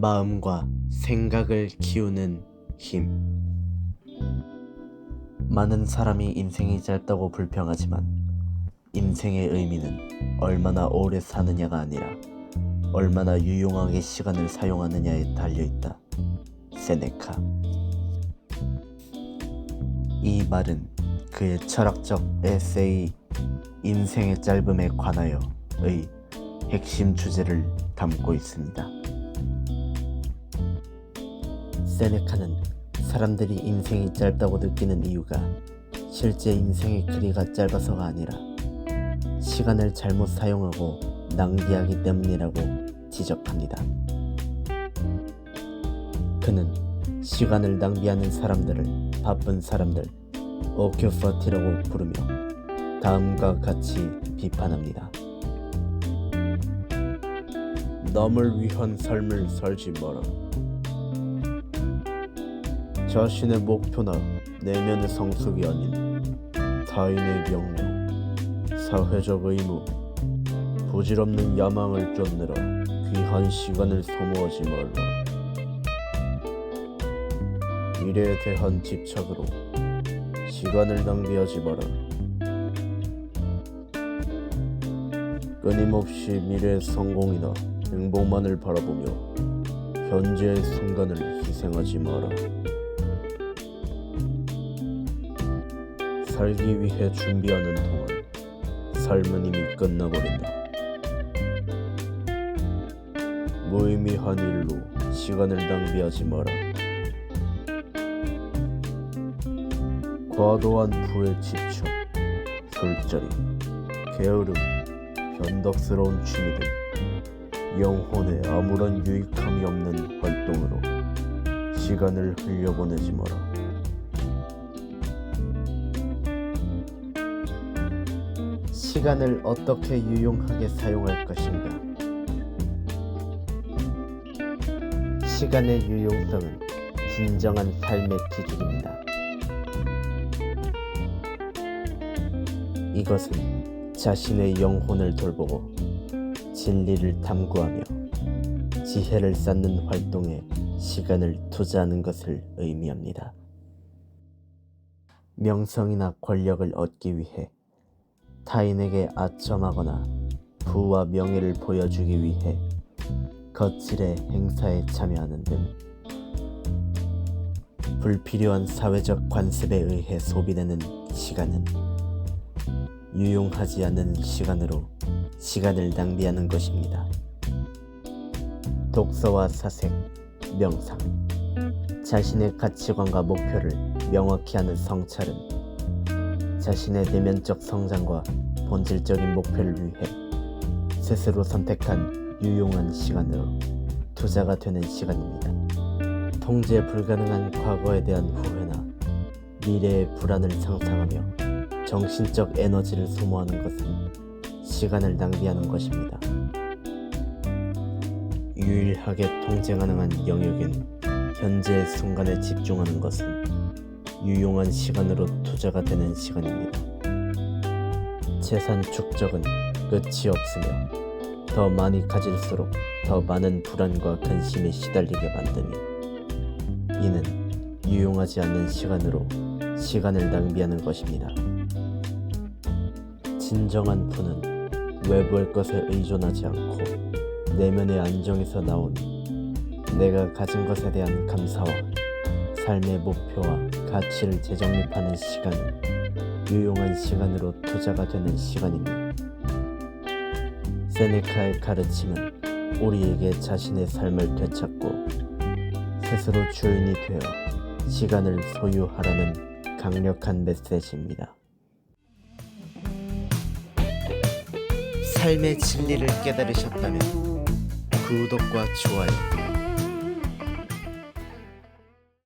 마음과 생각을 키우는 힘. 많은 사람이 인생이 짧다고 불평하지만 인생의 의미는 얼마나 오래 사느냐가 아니라 얼마나 유용하게 시간을 사용하느냐에 달려 있다. 세네카. 이 말은 그의 철학적 에세이 인생의 짧음에 관하여의 핵심 주제를 담고 있습니다. 세네카는 사람들이 인생이 짧다고 느끼는 이유가 실제 인생의 길이가 짧아서가 아니라 시간을 잘못 사용하고 낭비하기 때문이라고 지적합니다. 그는 시간을 낭비하는 사람들을 바쁜 사람들, 오큐퍼티라고 부르며 다음과 같이 비판합니다. 남을 위한 삶을 살지 마라. 자신의 목표나 내면의 성숙이 아닌 타인의 명령, 사회적 의무, 부질없는 야망을 쫓느라 귀한 시간을 소모하지 말라. 미래에 대한 집착으로 시간을 낭비하지 마라. 끊임없이 미래의 성공이나 행복만을 바라보며 현재의 순간을 희생하지 마라. 살기 위해 준비하는 동안 삶은 이미 끝나버린다. 무의미한 일로 시간을 낭비하지 마라. 과도한 부에 집착, 술자리, 게으름, 변덕스러운 취미 등 영혼에 아무런 유익함이 없는 활동으로 시간을 흘려보내지 마라. 시간을 어떻게 유용하게 사용할 것인가? 시간의 유용성은 진정한 삶의 기준입니다. 이것은 자신의 영혼을 돌보고 진리를 탐구하며 지혜를 쌓는 활동에 시간을 투자하는 것을 의미합니다. 명성이나 권력을 얻기 위해 타인에게 아첨하거나 부와 명예를 보여주기 위해 거칠의 행사에 참여하는 등 불필요한 사회적 관습에 의해 소비되는 시간은 유용하지 않은 시간으로 시간을 낭비하는 것입니다. 독서와 사색, 명상, 자신의 가치관과 목표를 명확히 하는 성찰은 자신의 내면적 성장과 본질적인 목표를 위해 스스로 선택한 유용한 시간으로 투자가 되는 시간입니다. 통제 불가능한 과거에 대한 후회나 미래의 불안을 상상하며 정신적 에너지를 소모하는 것은 시간을 낭비하는 것입니다. 유일하게 통제 가능한 영역인 현재의 순간에 집중하는 것은 유용한 시간으로 투자가 되는 시간입니다. 재산 축적은 끝이 없으며 더 많이 가질수록 더 많은 불안과 근심에 시달리게 만드니 이는 유용하지 않는 시간으로 시간을 낭비하는 것입니다. 진정한 부는 외부의 것에 의존하지 않고 내면의 안정에서 나온 내가 가진 것에 대한 감사와 삶의 목표와 가치를 재정립하는 시간은 유용한 시간으로 투자가 되는 시간입니다. 세네카의 가르침은 우리에게 자신의 삶을 되찾고 스스로 주인이 되어 시간을 소유하라는 강력한 메시지입니다. 삶의 진리를 깨달으셨다면 구독과 좋아요